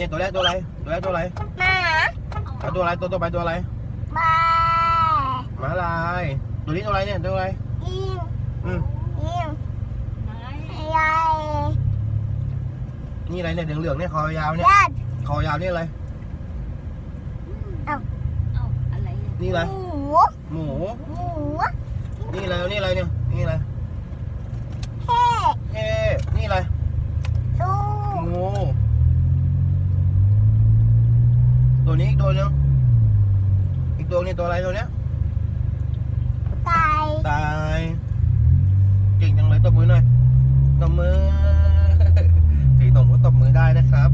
เนี่ยตัวแรกตัวอะไรตัวแรกตัวอะไรหมาเอาตัวอะไรตัวต่อไปตัวอะไรบาหมาลายตัวนี้ตัวอะไรเนี่ยตัวอะไรอิงอืมอิงยายนี่อะไรเนี่ยเหลืองๆเนี่ยคอยาวเนี่ยญาติคอยาวนี่อะไรเอาอะไรอะนี่อะไรหมูหมูหมู นี่อะไรนี่อะไรเนี่ยนี่อะไร เฮ้ เอ๊ะนี่อะไร ดู งูตัว นี้อีกตัวนึงอีกตัวนี้ตัวอะไรตัวเนี้ยไก่ตายเก่งจังเลยตบมือหน่อยตบมือสีหนมก็ตบมือได้นะครับ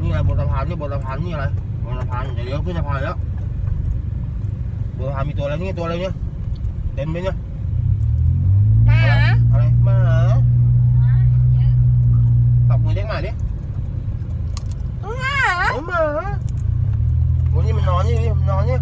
นี่อะไรบนสะพานนี่บนสะพานนี่อะไรบนสะพานเดี๋ยวเลี้ยวขึ้นสะพานแล้วบนสะพานมีตัวอะไรนี่ตัวอะไรเนี่ยเต็มไปเนี่ย หมา อะไรหมา เยอะ ตบมือเรียก หมาดิหมาโอ้หมาโอ้นี่มันนอนนี่นี่มันนอนนี่